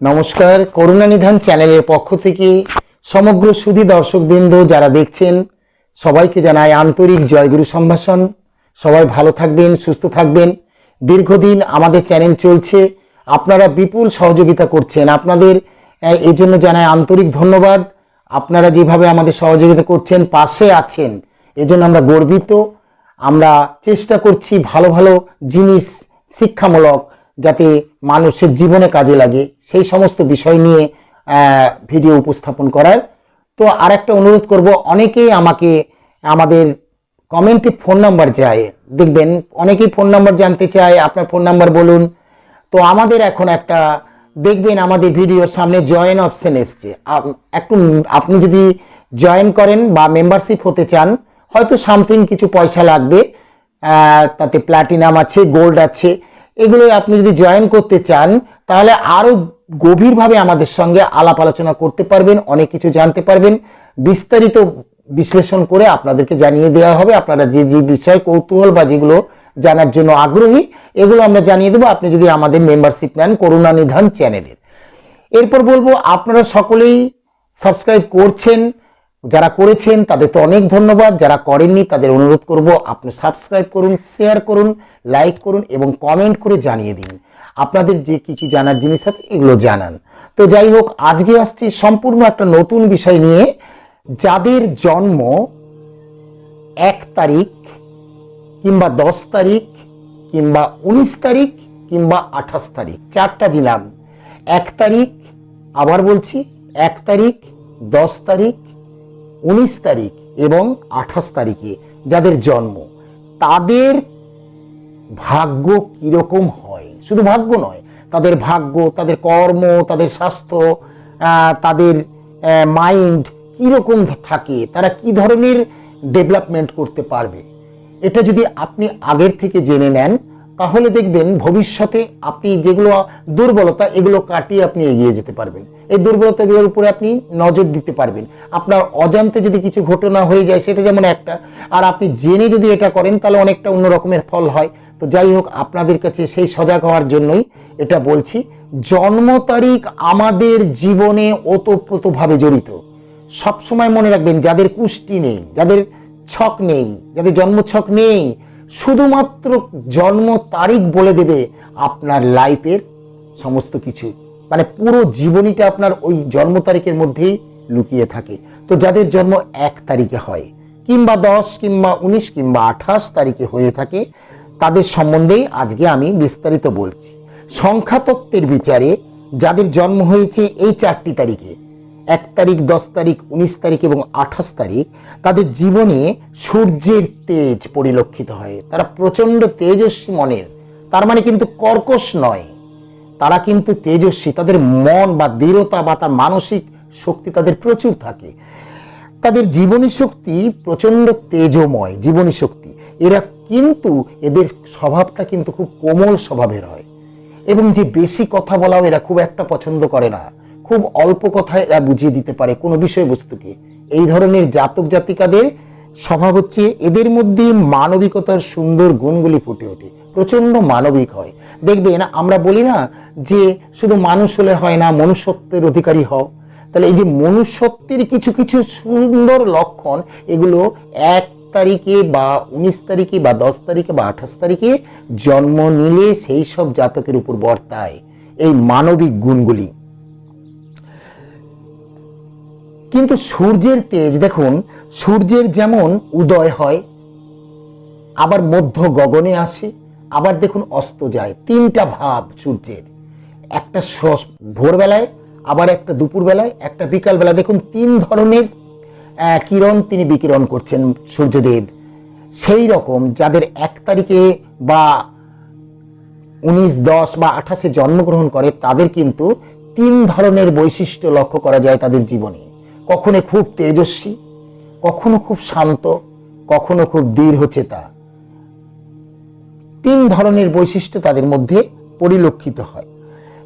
নমস্কার, করুণা নিধান চ্যানেলের পক্ষ থেকে সমগ্র সুধী দর্শকবৃন্দ যারা দেখছেন, সবাইকে জানাই আন্তরিক জয়গুরু সম্ভাষণ। সবাই ভালো থাকবেন, সুস্থ থাকবেন। দীর্ঘদিন আমাদের চ্যানেল চলছে, আপনারা বিপুল সহযোগিতা করছেন। আপনাদের এই জন্য জানাই আন্তরিক ধন্যবাদ। আপনারা যেভাবে আমাদের সহযোগিতা করছেন, পাশে আছেন, এজন্য আমরা গর্বিত। আমরা চেষ্টা করছি ভালো ভালো জিনিস শিক্ষামূলক যাতে মানুষের জীবনে কাজে লাগে। সেই সমস্ত বিষয় নিয়ে ভিডিও উপস্থাপন করার। তো আর একটা অনুরোধ করব, অনেকেই আমাকে, আমাদের কমেন্টে ফোন নাম্বার চায়। দেখবেন, অনেকেই ফোন নাম্বার জানতে চায়, আপনার ফোন নাম্বার বলুন। তো আমাদের এখন একটা, দেখবেন আমাদের ভিডিওর সামনে জয়েন অপশন এসছে। একটু, আপনি যদি জয়েন করেন বা মেম্বারশিপ হতে চান, হয়তো সামথিং কিছু পয়সা লাগবে। তাতে প্ল্যাটিনাম আছে, গোল্ড আছে। এগুলো আপনি যদি জয়েন করতে চান, তাহলে আরও গভীরভাবে আমাদের সঙ্গে আলাপ আলোচনা করতে পারবেন, অনেক কিছু জানতে পারবেন। বিস্তারিত বিশ্লেষণ করে আপনাদেরকে জানিয়ে দেওয়া হবে। আপনারা যে যে বিষয় কৌতূহল বা যেগুলো জানার জন্য আগ্রহী, এগুলো আমরা জানিয়ে দেবো। আপনি যদি আমাদের মেম্বারশিপ নেন করুণা নিধান চ্যানেলের। এরপর বলব, আপনারা সকলেই সাবস্ক্রাইব করছেন। যারা করেছেন তাদের তো অনেক ধন্যবাদ। যারা করেননি, তাদের অনুরোধ করব আপনি সাবস্ক্রাইব করুন শেয়ার করুন লাইক করুন এবং কমেন্ট করে জানিয়ে দিন। আপনাদের যে কি কি জানার জিনিস আছে, এগুলো জানান। তো যাই হোক, আজকে আসছি সম্পূর্ণ একটা নতুন বিষয় নিয়ে। যাদের জন্ম এক তারিখ কিংবা দশ তারিখ কিংবা উনিশ তারিখ কিংবা আঠাশ তারিখ, চারটা দিলাম এক তারিখ, আবার বলছি, এক তারিখ, দশ তারিখ উনিশ তারিখ এবং আঠাশ তারিখে যাদের জন্ম, তাদের ভাগ্য কীরকম হয়? শুধু ভাগ্য নয়, তাদের ভাগ্য, তাদের কর্ম, তাদের স্বাস্থ্য তাদের মাইন্ড কীরকম থাকে, তারা কি ধরনের ডেভেলপমেন্ট করতে পারবে? এটা যদি আপনি আগের থেকে জেনে নেন তাহলে দেখবেন ভবিষ্যতে আপনি যেগুলো দুর্বলতা, এগুলো কাটিয়ে আপনি এগিয়ে যেতে পারবেন। এই দুর্বলতাগুলোর উপরে আপনি নজর দিতে পারবেন। আপনার অজান্তে যদি কিছু ঘটনা হয়ে যায়, সেটা যেমন একটা, আর আপনি জেনে যদি এটা করেন, তাহলে অনেকটা অন্য রকমের ফল হয়। তো যাই হোক, আপনাদের কাছে সেই সজাগ হওয়ার জন্যই এটা বলছি। জন্ম তারিখ আমাদের জীবনে ওতপ্রোতভাবে জড়িত। সবসময় মনে রাখবেন, যাদের কুষ্টি নেই, যাদের ছক নেই, যাদের জন্ম ছক নেই শুধুমাত্র জন্ম তারিখ বলে দেবে আপনার লাইফের সমস্ত কিছু। মানে পুরো জীবনীটা আপনার ওই জন্ম তারিখের মধ্যেই লুকিয়ে থাকে। তো যাদের জন্ম এক তারিখে হয়, কিংবা দশ, কিংবা উনিশ, কিংবা আঠাশ তারিখে হয়ে থাকে, তাদের সম্বন্ধেই আজকে আমি বিস্তারিত বলছি। সংখ্যাতত্ত্বের বিচারে যাদের জন্ম হয়েছে এই চারটি তারিখে এক তারিখ, দশ তারিখ, উনিশ তারিখ এবং আঠাশ তারিখ তাদের জীবনে সূর্যের তেজ পরিলক্ষিত হয়। তারা প্রচণ্ড তেজস্বী মনের। তার মানে কিন্তু কর্কশ নয়। তারা কিন্তু তেজস্বী। তাদের মন বা দৃঢ়তা বা তার মানসিক শক্তি তাদের প্রচুর থাকে। তাদের জীবনী শক্তি প্রচণ্ড তেজময় জীবনী শক্তি। এরা কিন্তু এদের স্বভাবটা কিন্তু খুব কোমল স্বভাবের হয়। এবং যে বেশি কথা বলাও এরা খুব একটা পছন্দ করে না। খুব অল্প কথায় এরা বুঝিয়ে দিতে পারে কোনো বিষয়বস্তুকে। এই ধরনের জাতক জাতিকাদের স্বভাব হচ্ছে এদের মধ্যে মানবিকতার সুন্দর গুণগুলি ফুটে ওঠে, প্রচণ্ড মানবিক হয়। দেখবেন আমরা বলি না যে শুধু মানুষ হলে হয় না, মনুষ্যত্বের অধিকারী হও। তাহলে এই যে মনুষ্যত্বের কিছু কিছু সুন্দর লক্ষণ, এগুলো এক তারিখে বা উনিশ তারিখে বা দশ তারিখে বা আঠাশ তারিখে জন্ম নিলে সেই সব জাতকের উপর বর্তায়। এই মানবিক গুণগুলি। কিন্তু সূর্যের তেজ, দেখুন, সূর্যের যেমন উদয় হয়, আবার মধ্য গগনে আসে, আবার দেখুন অস্ত যায়, তিনটা ভাব সূর্যের। একটা ভোরবেলায়, আবার একটা দুপুরবেলায়, একটা বিকালবেলা দেখুন, তিন ধরনের কিরণ তিনি বিকিরণ করছেন সূর্যদেব। সেই রকম যাদের এক তারিখে বা উনিশ, দশ বা আঠাশে জন্মগ্রহণ করে, তাদের কিন্তু তিন ধরনের বৈশিষ্ট্য লক্ষ্য করা যায় তাদের জীবনে। কখনো খুব তেজস্বী, কখনো খুব শান্ত, কখনো খুব দৃঢ়চেতা। তিন ধরনের বৈশিষ্ট্য তাদের মধ্যে পরিলক্ষিত হয়।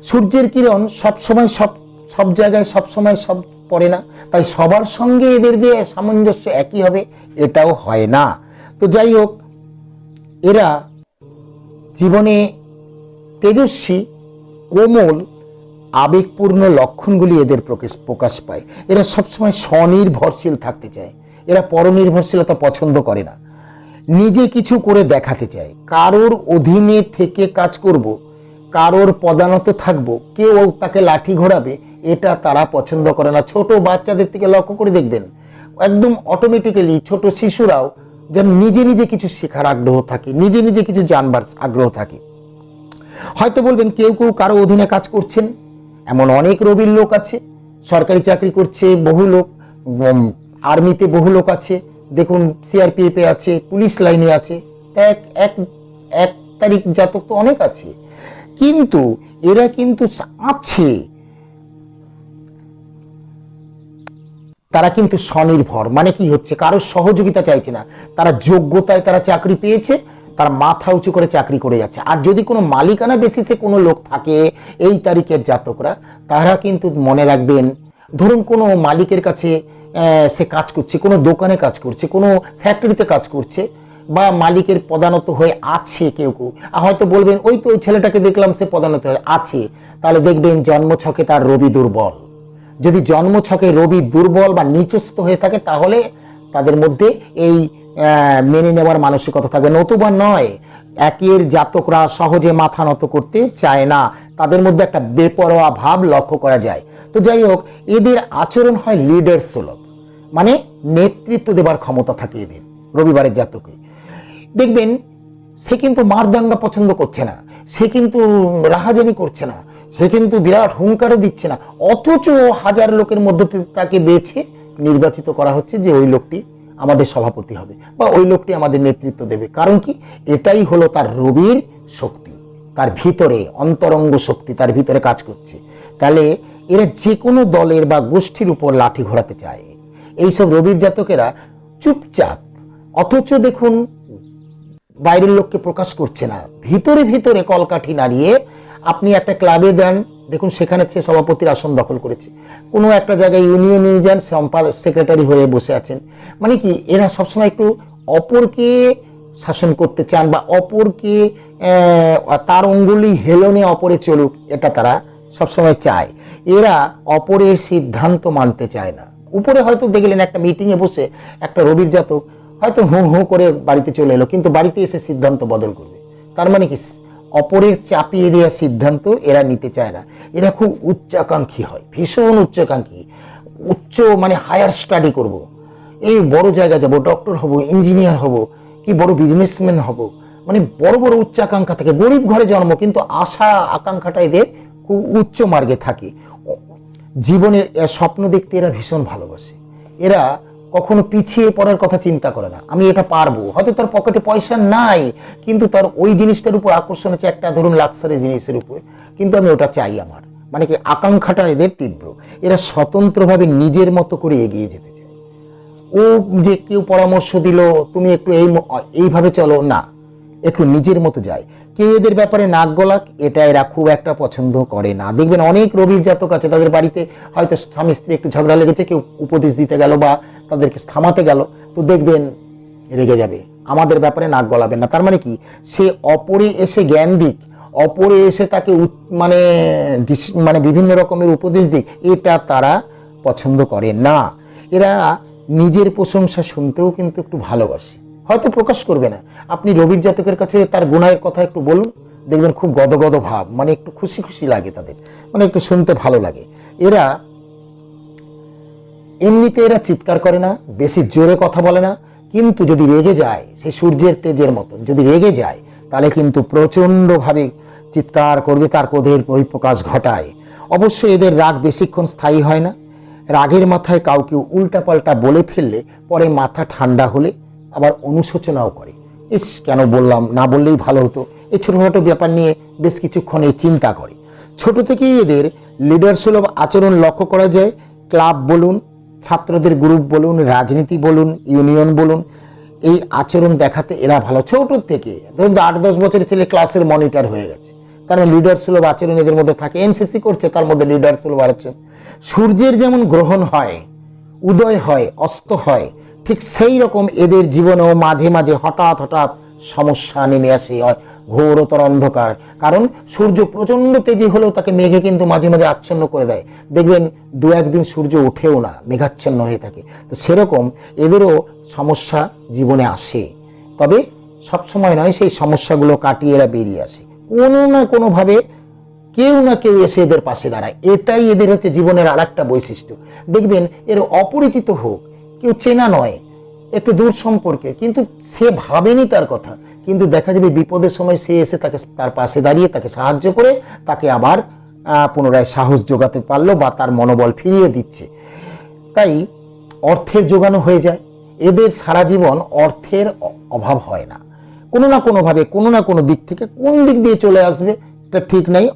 সূর্যের কিরণ সবসময় সব সব জায়গায় সবসময় সব পড়ে না, তাই সবার সঙ্গে এদের যে সামঞ্জস্য একই হবে, এটাও হয় না। তো যাই হোক, এরা জীবনে তেজস্বী, কোমল আবেগপূর্ণ লক্ষণগুলি এদের প্রকাশ প্রকাশ পায়। এরা সবসময় স্বনির্ভরশীল থাকতে চায়। এরা পরনির্ভরশীলতা পছন্দ করে না। নিজে কিছু করে দেখাতে চায়। কারোর অধীনে থেকে কাজ করব, কারোর পদানত থাকব, কেউ তাকে লাঠি ঘোরাবে, এটা তারা পছন্দ করে না। ছোট বাচ্চাদের থেকে লক্ষ্য করে দেখবেন, একদম অটোমেটিক্যালি ছোট শিশুরাও যেন নিজে নিজে কিছু শেখার আগ্রহ থাকে, নিজে নিজে কিছু জানবার আগ্রহ থাকে। হয়তো বলবেন, কেউ কেউ কারও অধীনে কাজ করছেন এমন অনেক রবির লোক আছে, সরকারি চাকরি করছে বহু লোক আর্মিতে বহু লোক আছে, দেখুন সিআরপিএফে আছে, পুলিশ লাইনে আছে, এক এক এক তারিখ জাতক তো অনেক আছে। কিন্তু এরা কিন্তু আছে। তারা কিন্তু স্বনির্ভর মানে কি হচ্ছে? কারোর সহযোগিতা চাইছে না। তারা যোগ্যতায় তারা চাকরি পেয়েছে তারা মাথা উঁচু করে চাকরি করে যাচ্ছে। আর যদি কোনো মালিকানা বেসিসে কোনো লোক থাকে, এই তারিখের জাতকরা, তারা কিন্তু মনে রাখবেন, ধরুন কোনো মালিকের কাছে সে কাজ করছে, কোনো দোকানে কাজ করছে, কোনো ফ্যাক্টরিতে কাজ করছে, বা মালিকের পদানত হয়ে আছে কেউ কেউ হয়তো বলবেন, ওই তো ওই ছেলেটাকে দেখলাম সে পদানত হয়ে আছে। তাহলে দেখবেন জন্মছকে তার রবি দুর্বল। যদি জন্মছকে রবি দুর্বল বা নিচস্থ হয়ে থাকে, তাহলে তাদের মধ্যে এই মেনে নেওয়ার মানসিকতা থাকবে। নতুবা নয়, একের জাতকরা সহজে মাথা নত করতে চায় না। তাদের মধ্যে একটা বেপরোয়া ভাব লক্ষ্য করা যায়। তো যাই হোক, এদের আচরণ হয় লিডার সুলভ। মানে নেতৃত্ব দেবার ক্ষমতা থাকে এদের, রবিবারের জাতকে। দেখবেন, সে কিন্তু মারদাঙ্গা পছন্দ করছে না। সে কিন্তু রাহাজানি করছে না। সে কিন্তু বিরাট হুঙ্কারও দিচ্ছে না। অথচ হাজার লোকের মধ্যে তাকে বেছে নির্বাচিত করা হচ্ছে যে ওই লোকটি আমাদের সভাপতি হবে বা ওই লোকটি আমাদের নেতৃত্ব দেবে। কারণ কি? এটাই হলো তার রবির শক্তি, তার ভিতরে অন্তরঙ্গ শক্তি, তার ভিতরে কাজ করছে। তাহলে এরা যে কোনো দলের বা গোষ্ঠীর উপর লাঠি ঘোরাতে চায়। এইসব রবির জাতকেরা চুপচাপ, অথচ দেখুন, বাইরের লোককে প্রকাশ করছে না। ভিতরে ভিতরে কলকাঠি নাড়িয়ে আপনি একটা ক্লাবে দেন দেখুন, সেখানে সে সভাপতির আসন দখল করেছে। কোনো একটা জায়গায় ইউনিয়নে যান সেক্রেটারি হয়ে বসে আছেন। মানে কি, এরা সবসময় একটু অপরকে শাসন করতে চান বা অপরকে তার অঙ্গুলি হেলনে অপরে চলুক, এটা তারা সবসময় চায়। এরা অপরের সিদ্ধান্ত মানতে চায় না। উপরে হয়তো দেখলেন একটা মিটিংয়ে বসে একটা রবির জাতক হয়তো হু হু করে বাড়িতে চলে এলো, কিন্তু বাড়িতে এসে সিদ্ধান্ত বদল করবে। তার মানে কি অপরের চাপিয়ে দেওয়ার সিদ্ধান্ত এরা নিতে চায় না। এরা খুব উচ্চাকাঙ্ক্ষী হয়, ভীষণ উচ্চাকাঙ্ক্ষী। উচ্চ মানে হায়ার স্টাডি করব। এই বড় জায়গায় যাব ডক্টর হব ইঞ্জিনিয়ার হব, কি বড় বিজনেসম্যান হব। মানে বড় বড় উচ্চাকাঙ্ক্ষা থাকে। গরিব ঘরে জন্ম, কিন্তু আশা, আকাঙ্ক্ষাটা এদের খুব উচ্চ মার্গে থাকে। জীবনের স্বপ্ন দেখতে এরা ভীষণ ভালোবাসে। এরা কখনো পিছিয়ে পড়ার কথা চিন্তা করে না। আমি এটা পারব। হয়তো তার পকেটে পয়সা নাই, কিন্তু তার ওই জিনিসটার উপর আকর্ষণ আছে একটা ধরুন লাক্সারি জিনিসের উপরে। কিন্তু আমি ওটা চাই আমার। মানে কি আকাঙ্ক্ষাটা এদের তীব্র। এরা স্বতন্ত্রভাবে নিজের মতো করে এগিয়ে যেতে চায়। ও যে কেউ পরামর্শ দিল, তুমি একটু এই এইভাবে চলো। না, একটু নিজের মতো যায়। কেউ এদের ব্যাপারে নাক গলাক এটা এরা খুব একটা পছন্দ করে না। দেখবেন অনেক রবির জাতক আছে, তাদের বাড়িতে হয়তো স্বামী স্ত্রী একটু ঝগড়া লেগেছে, কেউ উপদেশ দিতে গেল বা তাদেরকে থামাতে গেল, তো দেখবেন রেগে যাবে। আমাদের ব্যাপারে নাক গলাবেন না। তার মানে কি? সে অপরে এসে জ্ঞান দিক, অপরে এসে তাকে মানে মানে বিভিন্ন রকমের উপদেশ দিক, এটা তারা পছন্দ করে না। এরা নিজের প্রশংসা শুনতেও কিন্তু একটু ভালোবাসে। হয়তো প্রকাশ করবে না। আপনি রবির জাতকের কাছে তার গুণায়ের কথা একটু বলুন, দেখবেন খুব গদগদ ভাব মানে একটু খুশি খুশি লাগে তাদের মানে একটু শুনতে ভালো লাগে। এরা এমনিতে এরা চিৎকার করে না, বেশি জোরে কথা বলে না, কিন্তু যদি রেগে যায় সেই সূর্যের তেজের মতন, যদি রেগে যায়, তাহলে কিন্তু প্রচণ্ডভাবে চিৎকার করবে, তার ক্রোধের পরিপ্রকাশ ঘটায়। অবশ্যই এদের রাগ বেশিক্ষণ স্থায়ী হয় না। রাগের মাথায় কাউকে উল্টাপাল্টা বলে ফেললে পরে মাথা ঠান্ডা হলে আবার অনুশোচনাও করে। ইস, কেন বললাম, না বললেই ভালো হতো। এই ছোটোখাটো ব্যাপার নিয়ে বেশ কিছুক্ষণ এই চিন্তা করে। ছোট থেকেই এদের লিডার সুলভ আচরণ লক্ষ্য করা যায়। ক্লাব বলুন ছাত্রদের গ্রুপ বলুন, রাজনীতি বলুন, ইউনিয়ন বলুন, এই আচরণ দেখাতে এরা ভালো। ছোট থেকে, ধরুন আট দশ বছরের ছেলে ক্লাসের মনিটর হয়ে গেছে। তার লিডার সুলভ আচরণ এদের মধ্যে থাকে। এনসিসি করছে, তার মধ্যে লিডার সুলভ আচরণ। সূর্যের যেমন গ্রহণ হয়, উদয় হয়, অস্ত হয়, ঠিক সেই রকম এদের জীবনেও মাঝে মাঝে হঠাৎ হঠাৎ সমস্যা নেমে আসে। হয় ঘোরতর অন্ধকার। কারণ সূর্য প্রচণ্ড তেজি হলেও তাকে মেঘে কিন্তু মাঝে মাঝে আচ্ছন্ন করে দেয়। দেখবেন দু একদিন সূর্য ওঠেও না, মেঘাচ্ছন্ন হয়ে থাকে। তো সেরকম এদেরও সমস্যা জীবনে আসে। তবে সবসময় নয়, সেই সমস্যাগুলো কাটিয়ে এরা বেরিয়ে আসে। কোনো না কোনোভাবে কেউ না কেউ এসে এদের পাশে দাঁড়ায়। এটাই এদের হচ্ছে জীবনের আর একটা বৈশিষ্ট্য। দেখবেন এর অপরিচিত হোক, কেউ চেনা নয়, একটু দূর সম্পর্কে, কিন্তু সে ভাবেনি তার কথা। কিন্তু দেখা যাবে বিপদের সময় সে এসে তাকে তার পাশে দাঁড়িয়ে তাকে সাহায্য করে তাকে আবার পুনরায় সাহস যোগাতে পারল বা তার মনোবল ফিরিয়ে দিচ্ছে। তাই অর্থের যোগানো হয়ে যায়। এদের সারা জীবন অর্থের অভাব হয় না। কোনো না কোনোভাবে, কোনো না কোনো দিক থেকে কোন দিক দিয়ে চলে আসবে, এটা ঠিক নেই।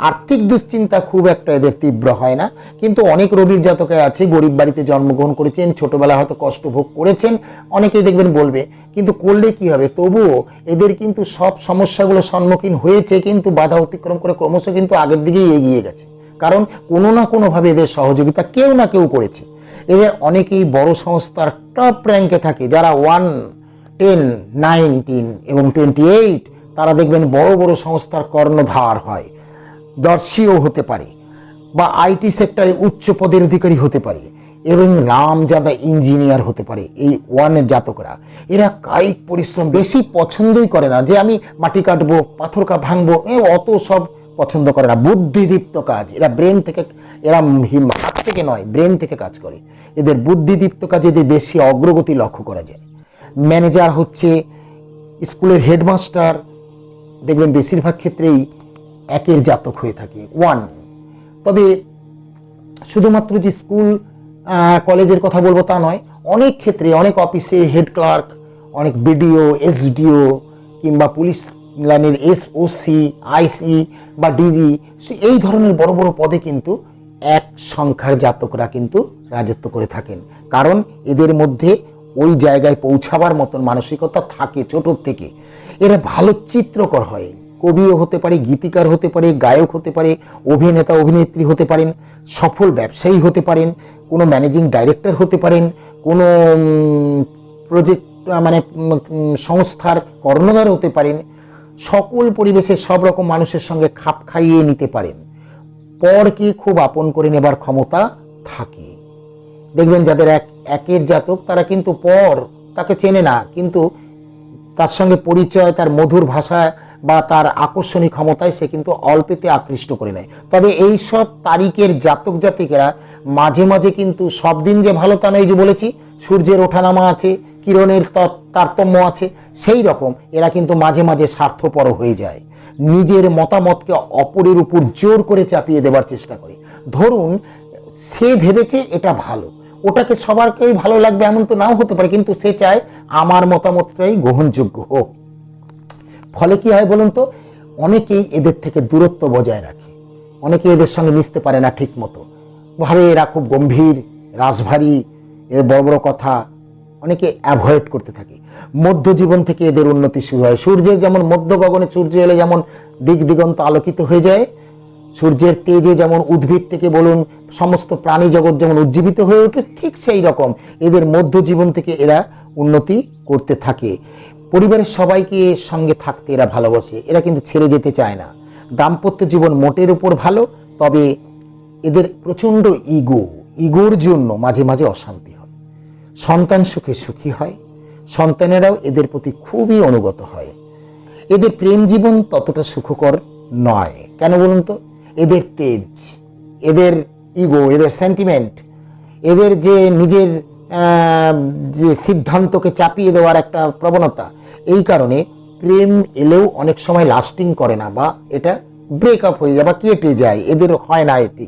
আর্থিক দুশ্চিন্তা খুব একটা এদের তীব্র হয় না। কিন্তু অনেক রবির জাতকে আছে, গরিব বাড়িতে জন্মগ্রহণ করেছেন ছোটবেলা হয়তো কষ্ট ভোগ করেছেন, অনেকেই দেখবেন বলবে, কিন্তু করলে কি হবে? তবুও এদের কিন্তু সব সমস্যাগুলো সম্মুখীন হয়েছে, কিন্তু বাধা অতিক্রম করে ক্রমশ কিন্তু আগের দিকেই এগিয়ে গেছে। কারণ কোনো না কোনোভাবে এদের সহযোগিতা কেউ না কেউ করেছে। এদের অনেকেই বড় সংস্থার টপ র্যাঙ্কে থাকে, যারা ওয়ান, টেন, নাইনটিন এবং টোয়েন্টি এইট, তারা দেখবেন বড় বড় সংস্থার কর্ণধার হয়। দর্শীও হতে পারে বা আইটি সেক্টরে উচ্চ পদের অধিকারী হতে পারে এবং নামজাদা ইঞ্জিনিয়ার হতে পারে এই ওয়ানের জাতকরা। এরা কায়িক পরিশ্রম বেশি পছন্দই করে না যে আমি মাটি কাটবো, পাথর কা ভাঙবো, এ অত সব পছন্দ করে না। বুদ্ধিদীপ্ত কাজ। এরা ব্রেন থেকে, এরা হাত থেকে নয়, ব্রেন থেকে কাজ করে। এদের বুদ্ধিদীপ্ত কাজে এদের বেশি অগ্রগতি লক্ষ্য করা যায়। ম্যানেজার হচ্ছে স্কুলের হেডমাস্টার। দেখবেন বেশিরভাগ ক্ষেত্রেই একের জাতক হয়ে থাকে। ওয়ান তবে শুধুমাত্র যে স্কুল কলেজের কথা বলব তা নয়, অনেক ক্ষেত্রে অনেক অফিসে হেড ক্লার্ক, অনেক বিডিও, এসডিও কিংবা পুলিশ লাইনের এস ওসি আইসি বা ডিজি এই ধরনের বড় বড় পদে কিন্তু এক সংখ্যার জাতকরা কিন্তু রাজত্ব করে থাকেন। কারণ এদের মধ্যে ওই জায়গায় পৌঁছাবার মতন মানসিকতা থাকে ছোটোর থেকে। এরা ভালো চিত্রকর হয়। কবিও হতে পারে, গীতিকার হতে পারে, গায়ক হতে পারে, অভিনেতা, অভিনেত্রী হতে পারেন, সফল ব্যবসায়ী হতে পারেন, কোনো ম্যানেজিং ডাইরেক্টর হতে পারেন, কোনো প্রজেক্ট মানে সংস্থার কর্ণধার হতে পারেন, সকল পরিবেশে সব রকম মানুষের সঙ্গে খাপ খাইয়ে নিতে পারেন। পরকে খুব আপন করে নেবার ক্ষমতা থাকে। দেখবেন যাদের এক, একের জাতক, তারা কিন্তু পর তাকে চেনে না, কিন্তু তার সঙ্গে পরিচয়, তার মধুর ভাষা বা তার আকর্ষণী ক্ষমতায় সে কিন্তু অল্পেতে আকৃষ্ট করে নেয়। তবে এই সব তারিখের জাতক জাতিকেরা মাঝে মাঝে কিন্তু সব দিন যে ভালো তা নয় যে বলেছি, সূর্যের ওঠানামা আছে, কিরণের তারতম্য আছে, সেই রকম এরা কিন্তু মাঝে মাঝে স্বার্থপর হয়ে যায়। নিজের মতামতকে অপরের উপর জোর করে চাপিয়ে দেবার চেষ্টা করে। ধরুন, সে ভেবেছে এটা ভালো, ওটাকে সবারকেই ভালো লাগবে এমন তো নাও হতে পারে, কিন্তু সে চায় আমার মতামতটাই গ্রহণযোগ্য হোক। ফলে কি হয় বলুন তো? অনেকেই এদের থেকে দূরত্ব বজায় রাখে। অনেকে এদের সঙ্গে মিশতে পারে না ঠিক মতো ভাবে এরা খুব গম্ভীর, রাজভারী, এর বড় বড় কথা অনেকে অ্যাভয়েড করতে থাকে। মধ্য জীবন থেকে এদের উন্নতি শুরু হয়। সূর্যের যেমন মধ্য গগনে সূর্য এলে যেমন দিক দিগন্ত আলোকিত হয়ে যায়, সূর্যের তেজে যেমন উদ্ভিদ থেকে বলুন সমস্ত প্রাণী জগৎ যেমন উজ্জীবিত হয়ে ওঠে, ঠিক সেই রকম এদের মধ্য জীবন থেকে এরা উন্নতি করতে থাকে। পরিবারের সবাইকে এর সঙ্গে থাকতে এরা ভালোবাসে, এরা কিন্তু ছেড়ে যেতে চায় না। দাম্পত্য জীবন মোটের উপর ভালো, তবে এদের প্রচণ্ড ইগো, ইগোর জন্য মাঝে মাঝে অশান্তি হয়। সন্তান সুখে সুখী হয়, সন্তানেরাও এদের প্রতি খুবই অনুগত হয়। এদের প্রেম জীবন ততটা সুখকর নয়। কেন বলুন তো? এদের তেজ, এদের ইগো, এদের সেন্টিমেন্ট এদের যে নিজের যে সিদ্ধান্তকে চাপিয়ে দেওয়ার একটা প্রবণতা, এই কারণে প্রেম এলেও অনেক সময় লাস্টিং করে না বা এটা ব্রেকআপ হয়ে যায় বা কেটে যায়, এদের হয় না এটি।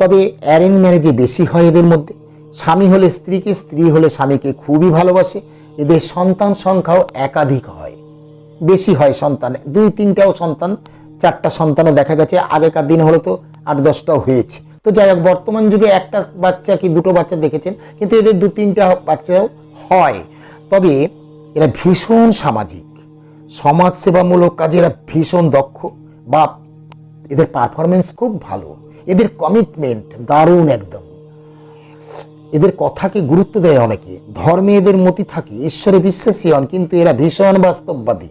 তবে অ্যারেঞ্জ ম্যারেজে বেশি হয় এদের মধ্যে। স্বামী হলে স্ত্রীকে, স্ত্রী হলে স্বামীকে খুবই ভালোবাসে। এদের সন্তান সংখ্যাও একাধিক হয়। বেশি হয় সন্তান। দুই তিনটাও সন্তান, চারটা সন্তানও দেখা গেছে। আগেকার দিন হলে তো আট দশটাও হয়েছে। তো যাই হোক, বর্তমান যুগে একটা বাচ্চা কি দুটো বাচ্চা দেখেছেন, কিন্তু এদের দু তিনটা বাচ্চাও হয়। তবে এরা ভীষণ সামাজিক। সমাজসেবামূলক কাজে এরা ভীষণ দক্ষ বা এদের পারফরমেন্স খুব ভালো। এদের কমিটমেন্ট দারুণ একদম। এদের কথাকে গুরুত্ব দেয় অনেকে। ধর্মে এদের মতি থাকে, ঈশ্বরে বিশ্বাসী হন, কিন্তু এরা ভীষণ বাস্তববাদী।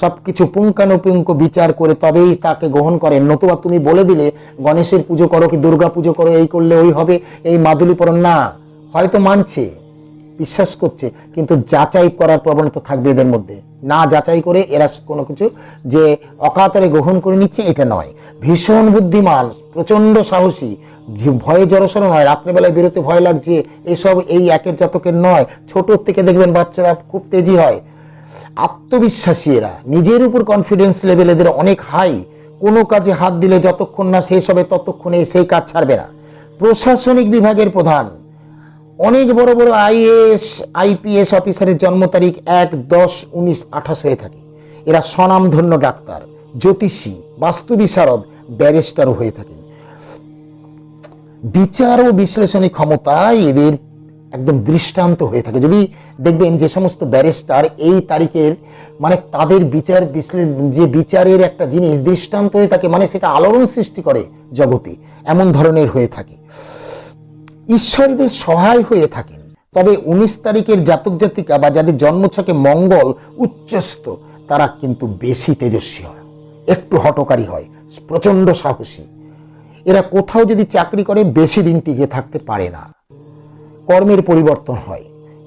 সব কিছু পুঙ্খানুপুঙ্খ বিচার করে তবেই তাকে গ্রহণ করেন। নতুবা তুমি বলে দিলে, গণেশের পুজো করো কি দুর্গা পুজো করো, এই করলে ওই হবে, এই মাদুলিপরণ না, হয়তো মানছে, বিশ্বাস করছে, কিন্তু যাচাই করার প্রবণতা থাকবে এদের মধ্যে। না যাচাই করে এরা কোনো কিছু যে অকাতরে গ্রহণ করে নিচ্ছে, এটা নয়। ভীষণ বুদ্ধিমান, প্রচণ্ড সাহসী ভয়ে জড়সড় নয়, রাত্রেবেলায় বেরোতে ভয় লাগছে, এসব এই একের জাতকের নয়। ছোটোর থেকে দেখবেন বাচ্চারা খুব তেজি হয়। আত্মবিশ্বাসী এরা। নিজের উপর কনফিডেন্স লেভেল এদের অনেক হাই কোনো কাজে হাত দিলে যতক্ষণ না শেষ হবে, ততক্ষণে সেই কাজ ছাড়বে না। প্রশাসনিক বিভাগের প্রধান, অনেক বড় বড় আইএস আইপিএস অফিসারের জন্ম তারিখ এক দশ উনিশ আঠাশ হয়ে থাকে। এরা স্বনামধন্য ডাক্তার, জ্যোতিষী বাস্তু বিশারদ ব্যারিস্টারও হয়ে থাকেন। বিচার ও বিশ্লেষণী ক্ষমতা এদের একদম দৃষ্টান্ত হয়ে থাকে। যদি দেখবেন যে সমস্ত ব্যারিস্টার এই তারিখের মানে তাদের বিচার বিশ্লে- যে বিচারের একটা জিনিস দৃষ্টান্ত হয়ে থাকে মানে সেটা আলোড়ন সৃষ্টি করে জগতে, এমন ধরনের হয়ে থাকে। ঈশ্বরদের সহায় হয়ে থাকেন। তবে উনিশ তারিখের জাতক জাতিকা বা যাদের জন্মছকে মঙ্গল উচ্চস্ত তারা কিন্তু বেশি তেজস্বী হয়, একটু হটকারী হয়, প্রচণ্ড সাহসী। এরা কোথাও যদি চাকরি করে, বেশি দিন টিকে থাকতে পারে না। কর্মের পরিবর্তন হয়।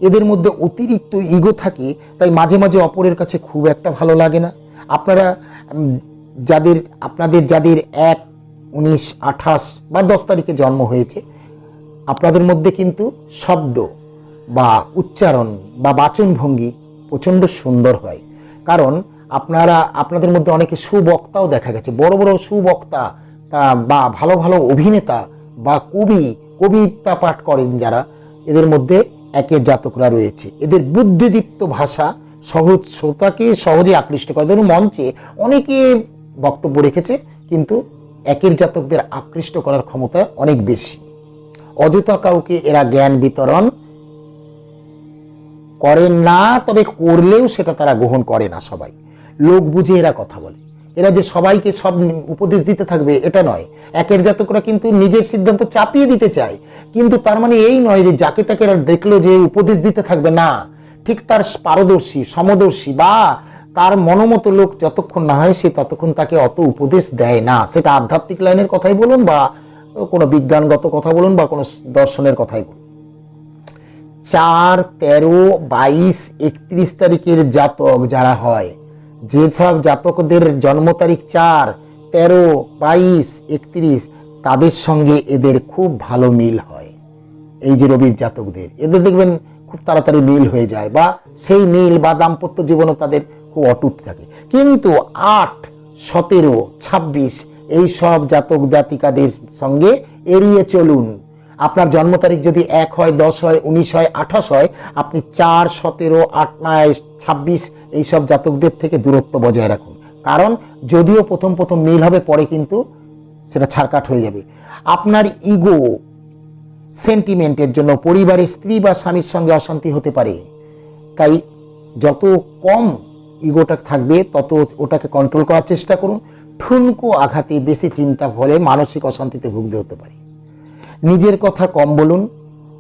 এদের মধ্যে অতিরিক্ত ইগো থাকে, তাই মাঝে মাঝে অপরের কাছে খুব একটা ভালো লাগে না। আপনারা যাদের, আপনাদের যাদের এক, উনিশ, আঠাশ বা দশ তারিখে জন্ম হয়েছে, আপনাদের মধ্যে কিন্তু শব্দ বা উচ্চারণ বা বাচনভঙ্গি প্রচণ্ড সুন্দর হয়। কারণ আপনারা, আপনাদের মধ্যে অনেকে সুবক্তাও দেখা গেছে। বড় বড় সুবক্তা বা ভালো ভালো অভিনেতা বা কবি, কবিতা পাঠ করেন যারা এদের মধ্যে একের জাতকরা রয়েছে। এদের বুদ্ধিদীপ্ত ভাষা সহজ শ্রোতাকে সহজে আকৃষ্ট করে। ধরুন মঞ্চে অনেকে বক্তব্য রেখেছে, কিন্তু একের জাতকদের আকৃষ্ট করার ক্ষমতা অনেক বেশি। অযথা কাউকে এরা জ্ঞান বিতরণ করেন না, তবে করলেও সেটা তারা গ্রহণ করে না সবাই। লোক বুঝে এরা কথা বলে। এরা যে সবাইকে সব উপদেশ দিতে থাকবে, এটা নয়। একের জাতকরা কিন্তু নিজের সিদ্ধান্ত চাপিয়ে দিতে চায়। কিন্তু তার মানে এই নয় যে যাকে তাকে এরা দেখল যে উপদেশ দিতে থাকবে, না। ঠিক তার পারদর্শী, সমদর্শী বা তার মনোমতো লোক যতক্ষণ না হয় সে ততক্ষণ তাকে অত উপদেশ দেয় না। সেটা আধ্যাত্মিক লাইনের কথাই বলুন বা কোনো বিজ্ঞানগত কথা বলুন বা কোনো দর্শনের কথাই বলুন। চার, তেরো, বাইশ, একত্রিশ তারিখের জাতক যারা হয় যেসব জাতকদের জন্ম তারিখ চার, তেরো, বাইশ, একত্রিশ, তাদের সঙ্গে এদের খুব ভালো মিল হয়। এই যে রবির জাতকদের, এদের দেখবেন খুব তাড়াতাড়ি মিল হয়ে যায় বা সেই মিল বা দাম্পত্য জীবনও তাদের খুব অটুট থাকে। কিন্তু আট, সতেরো, ছাব্বিশ, এই সব জাতক জাতিকাদের সঙ্গে এড়িয়ে চলুন। আপনার জন্ম তারিখ যদি এক হয়, দশ হয়, উনিশ হয়, আঠাশ হয়, আপনি চার, সতেরো, আট ছাব্বিশ এইসব জাতকদের থেকে দূরত্ব বজায় রাখুন। কারণ যদিও প্রথম প্রথম মিল হবে, পরে কিন্তু সেটা ছাড়কাট হয়ে যাবে। আপনার ইগো সেন্টিমেন্টের জন্য পরিবারের স্ত্রী বা স্বামীর সঙ্গে অশান্তি হতে পারে। তাই যত কম ইগোটা থাকবে, তত ওটাকে কন্ট্রোল করার চেষ্টা করুন। ঠুনকো আঘাতে বেশি চিন্তা ফলে মানসিক অশান্তিতে ভুগতে হতে পারে। নিজের কথা কম বলুন,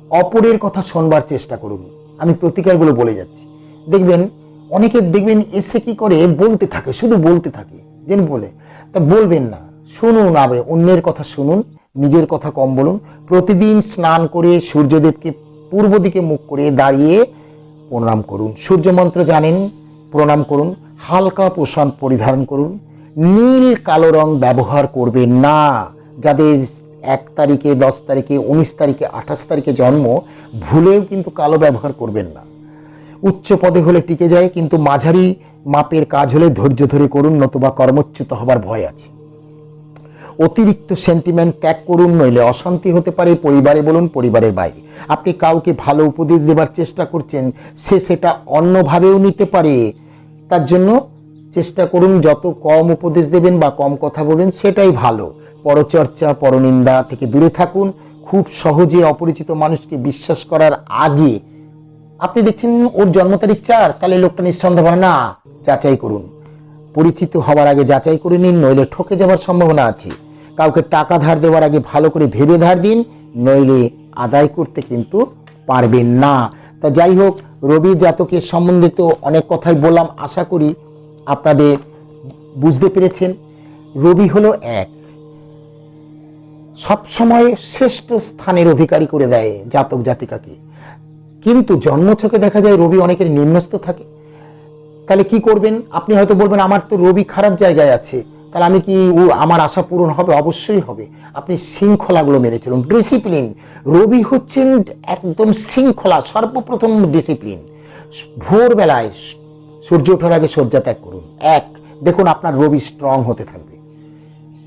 অপরের কথা শোনবার চেষ্টা করুন। আমি প্রতিকারগুলো বলে যাচ্ছি। দেখবেন, অনেকে দেখবেন এসে কি করে, বলতে থাকে, শুধু বলতে থাকে, যেন বলে। তা বলবেন না, শুনুন আবে, অন্যের কথা শুনুন, নিজের কথা কম বলুন। প্রতিদিন স্নান করে সূর্যদেবকে পূর্ব দিকে মুখ করে দাঁড়িয়ে প্রণাম করুন। সূর্য মন্ত্র জানেন, প্রণাম করুন, হালকা পোষণ পরিধারণ করুন। নীল কালো রং ব্যবহার করবেন না, যাদের এক তারিখে, দশ তারিখে, উনিশ তারিখে, আঠাশ তারিখে জন্ম, ভুলেও কিন্তু কালো ব্যবহার করবেন না। উচ্চ পদে হলে টিকে যায়, কিন্তু মাঝারি মাপের কাজ হলে ধৈর্য ধরে করুন, নতুবা কর্মচ্যুত হবার ভয় আছে। অতিরিক্ত সেন্টিমেন্ট ত্যাগ করুন, নইলে অশান্তি হতে পারে, পরিবারে বলুন, পরিবারের বাইরে। আপনি কাউকে ভালো উপদেশ দেবার চেষ্টা করছেন, সে সেটা অন্যভাবেও নিতে পারে। তার জন্য চেষ্টা করুন, যত কম উপদেশ দেবেন বা কম কথা বলবেন, সেটাই ভালো। পরচর্চা, পরনিন্দা থেকে দূরে থাকুন। খুব সহজে অপরিচিত মানুষকে বিশ্বাস করার আগে আপনি দেখছেন ওর জন্ম তারিখ চার, তাহলে লোকটা নিঃসন্দেহ না, যাচাই করুন। পরিচিত হওয়ার আগে যাচাই করে নিন, নইলে ঠকে যাওয়ার সম্ভাবনা আছে। কাউকে টাকা ধার দেওয়ার আগে ভালো করে ভেবে ধার দিন, নইলে আদায় করতে কিন্তু পারবেন না। তা যাই হোক, রবি জাতকের সম্বন্ধিত অনেক কথাই বললাম, আশা করি আপনাদের বুঝতে পেরেছেন। রবি হলো এক। সবসময় শ্রেষ্ঠ স্থানের অধিকারী করে দেয় জাতক জাতিকাকে। কিন্তু জন্মছকে দেখা যায় রবি অনেকের নিম্নস্থ থাকে। তাহলে কি করবেন? আপনি হয়তো বলবেন, আমার তো রবি খারাপ জায়গায় আছে। তাহলে আমি কি ও আমার আশা পূরণ হবে? অবশ্যই হবে। আপনি শৃঙ্খলাগুলো মেনে চলুন। ডিসিপ্লিন। রবি হচ্ছেন একদম শৃঙ্খলা, সর্বপ্রথম ডিসিপ্লিন। ভোরবেলায় সূর্য ওঠার আগে শয্যা ত্যাগ করুন। এক, দেখুন আপনার রবি স্ট্রং হতে থাকবে।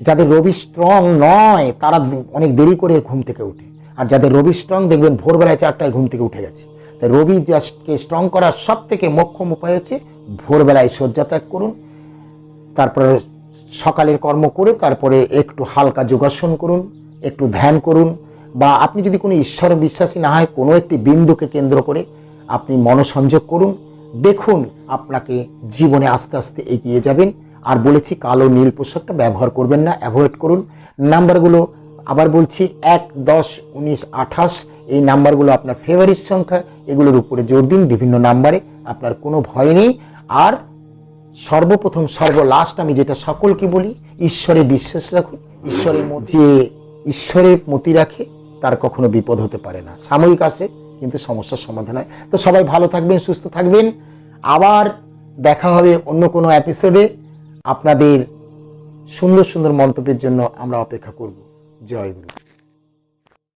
যাদের রবি স্ট্রং নয়, তারা অনেক দেরি করে ঘুম থেকে উঠে আর যাদের রবি স্ট্রং দেখবেন ভোরবেলায় চারটায় ঘুম থেকে উঠে গেছে। তাই রবি জাস্টকে স্ট্রং করার সব থেকে মোক্ষম উপায় হচ্ছে ভোরবেলায় শয্যা ত্যাগ করুন, তারপরে সকালের কর্ম করে তারপরে একটু হালকা যোগাসন করুন, একটু ধ্যান করুন, বা আপনি যদি কোনো ঈশ্বর বিশ্বাসী না হয়, কোনো একটি বিন্দুকে কেন্দ্র করে আপনি মনসংযোগ করুন, দেখুন আপনাকে জীবনে আস্তে আস্তে এগিয়ে যাবেন। আর বলেছি কালো নীল পোশাকটা ব্যবহার করবেন না অ্যাভয়েড করুন। নাম্বারগুলো আবার বলছি, এক, দশ, উনিশ, আঠাশ, এই নাম্বারগুলো আপনার ফেভারিট সংখ্যা, এগুলোর উপরে জোর দিন বিভিন্ন নাম্বারে, আপনার কোনো ভয় নেই। আর সর্বপ্রথম, সর্বলাস্ট আমি যেটা সকলকে বলি ঈশ্বরে বিশ্বাস রাখুন। ঈশ্বরের যে ঈশ্বরের মতি রাখে, তার কখনো বিপদ হতে পারে না। সাময়িক আসে কিন্তু সমস্যার সমাধান হয়। তো সবাই ভালো থাকবেন, সুস্থ থাকবেন। আবার দেখা হবে অন্য কোনো এপিসোডে আপনাদের সুন্দর সুন্দর মন্তব্যের জন্য আমরা অপেক্ষা করব। জয় গুরু